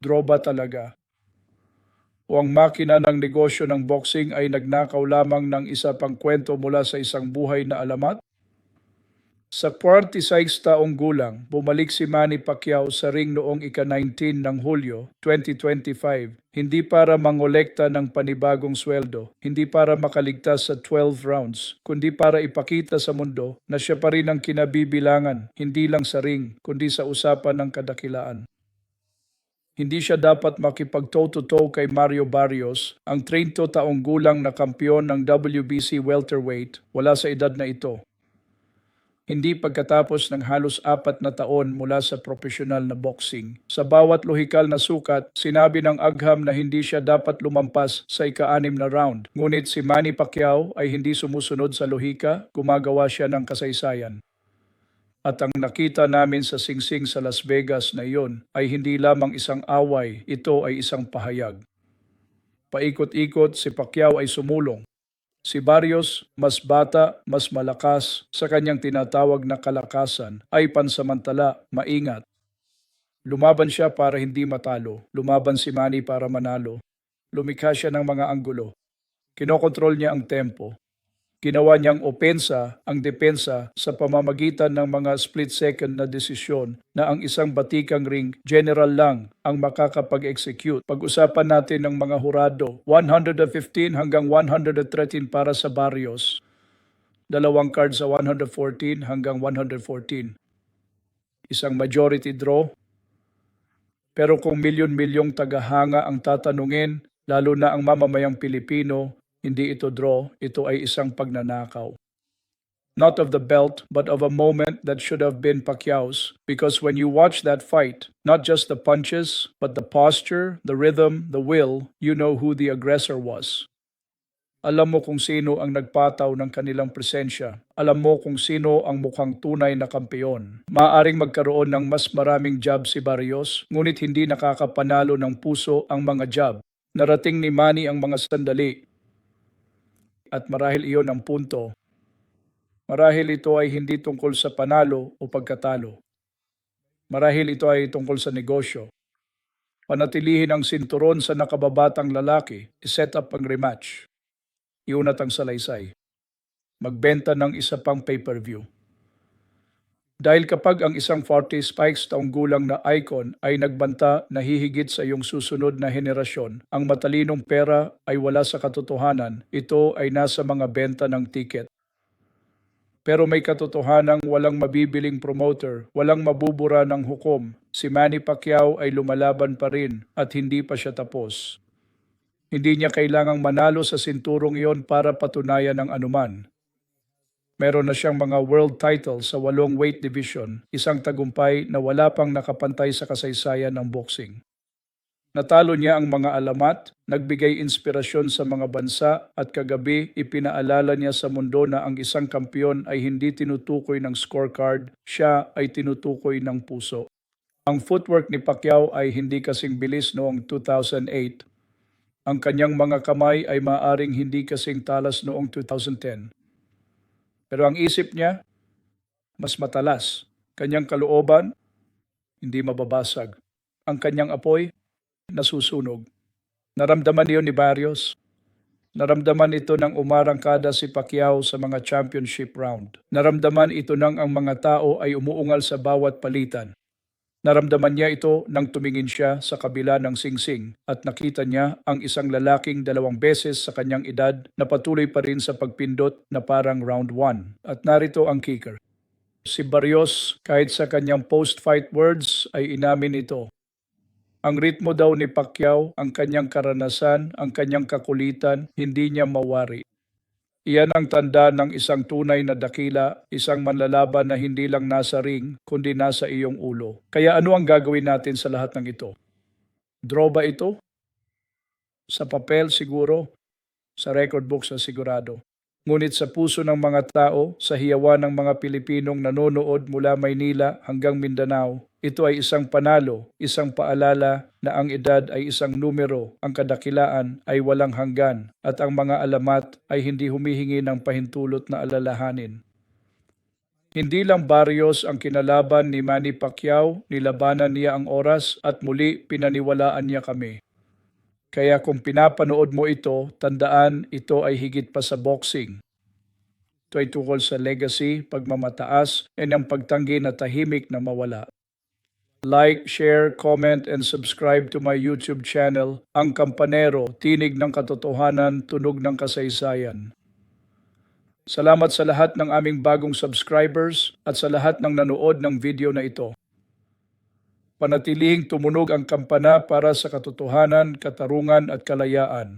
Draw ba talaga? O ang makina ng negosyo ng boxing ay nagnakaw lamang ng isa pang kwento mula sa isang buhay na alamat? Sa 46 taong gulang, bumalik si Manny Pacquiao sa ring noong ika-19 ng Hulyo 2025, hindi para mangolekta ng panibagong sweldo, hindi para makaligtas sa 12 rounds, kundi para ipakita sa mundo na siya pa rin ang kinabibilangan, hindi lang sa ring, kundi sa usapan ng kadakilaan. Hindi siya dapat makipag-toe-to-toe kay Mario Barrios, ang 30 taong gulang na kampiyon ng WBC welterweight, wala sa edad na ito hindi pagkatapos ng halos apat na taon mula sa profesional na boxing. Sa bawat lohikal na sukat, sinabi ng agham na hindi siya dapat lumampas sa ika-anim na round. Ngunit si Manny Pacquiao ay hindi sumusunod sa lohika, gumagawa siya ng kasaysayan. At ang nakita namin sa singsing sa Las Vegas na iyon ay hindi lamang isang away, ito ay isang pahayag. Paikot-ikot si Pacquiao ay sumulong. Si Barrios, mas bata, mas malakas sa kanyang tinatawag na kalakasan, ay pansamantala, maingat. Lumaban siya para hindi matalo. Lumaban si Manny para manalo. Lumikha siya ng mga anggulo. Kinokontrol niya ang tempo. Ginawa niyang opensa ang depensa sa pamamagitan ng mga split-second na desisyon na ang isang batikang ring general lang ang makakapag-execute. Pag-usapan natin ng mga hurado, 115 hanggang 113 para sa Barrios, dalawang card sa 114 hanggang 114. Isang majority draw. Pero kung milyon-milyong tagahanga ang tatanungin, lalo na ang mamamayang Pilipino, hindi ito draw, ito ay isang pagnanakaw. Not of the belt, but of a moment that should have been Pacquiao's. Because when you watch that fight, not just the punches, but the posture, the rhythm, the will, you know who the aggressor was. Alam mo kung sino ang nagpataw ng kanilang presensya. Alam mo kung sino ang mukhang tunay na kampeon. Maaring magkaroon ng mas maraming jab si Barrios, ngunit hindi nakakapanalo ng puso ang mga jab. Narating ni Manny ang mga sandali at marahil iyon ang punto. Marahil ito ay hindi tungkol sa panalo o pagkatalo. Marahil ito ay tungkol sa negosyo. Panatilihin ang sinturon sa nakababatang lalaki, iset up ang rematch. Iunat ang salaysay. Magbenta ng isa pang pay-per-view. Dahil kapag ang isang 40 spikes taong gulang na icon ay nagbanta na hihigit sa iyong susunod na henerasyon, ang matalinong pera ay wala sa katotohanan, ito ay nasa mga benta ng tiket. Pero may katotohanang walang mabibiling promoter, walang mabubura ng hukom. Si Manny Pacquiao ay lumalaban pa rin at hindi pa siya tapos. Hindi niya kailangang manalo sa sinturong iyon para patunayan ng anuman. Meron na siyang mga world titles sa walong weight division, isang tagumpay na wala pang nakapantay sa kasaysayan ng boxing. Natalo niya ang mga alamat, nagbigay inspirasyon sa mga bansa at kagabi ipinaalala niya sa mundo na ang isang kampiyon ay hindi tinutukoy ng scorecard, siya ay tinutukoy ng puso. Ang footwork ni Pacquiao ay hindi kasing bilis noong 2008. Ang kanyang mga kamay ay maaring hindi kasing talas noong 2010. Pero ang isip niya, mas matalas. Kanyang kalooban, hindi mababasag. Ang kanyang apoy, nasusunog. Naramdaman niyo ni Barrios. Naramdaman ito ng umarangkada si Pacquiao sa mga championship round. Naramdaman ito ng ang mga tao ay umuungal sa bawat palitan. Naramdaman niya ito nang tumingin siya sa kabila ng singsing at nakita niya ang isang lalaking dalawang beses sa kanyang edad na patuloy pa rin sa pagpindot na parang round 1. At narito ang kicker. Si Barrios, kahit sa kanyang post-fight words, ay inamin ito. Ang ritmo daw ni Pacquiao, ang kanyang karanasan, ang kanyang kakulitan, hindi niya mawari. Iyan ang tanda ng isang tunay na dakila, isang manlalaban na hindi lang nasa ring, kundi nasa iyong ulo. Kaya ano ang gagawin natin sa lahat ng ito? Draw ba ito? Sa papel siguro, sa record book sa sigurado. Ngunit sa puso ng mga tao, sa hiyawan ng mga Pilipinong nanonood mula Maynila hanggang Mindanao, ito ay isang panalo, isang paalala na ang edad ay isang numero, ang kadakilaan ay walang hanggan, at ang mga alamat ay hindi humihingi ng pahintulot na alalahanin. Hindi lang Barrios ang kinalaban ni Manny Pacquiao, nilabanan niya ang oras at muli pinaniwalaan niya kami. Kaya kung pinapanood mo ito, tandaan ito ay higit pa sa boxing. Ito ay tungkol sa legacy, pagmamataas, at ang pagtanggi na tahimik na mawala. Like, share, comment, and subscribe to my YouTube channel, Ang Kampanero, Tinig ng Katotohanan, Tunog ng Kasaysayan. Salamat sa lahat ng aming bagong subscribers at sa lahat ng nanood ng video na ito. Panatilihing tumunog ang kampana para sa katotohanan, katarungan at kalayaan.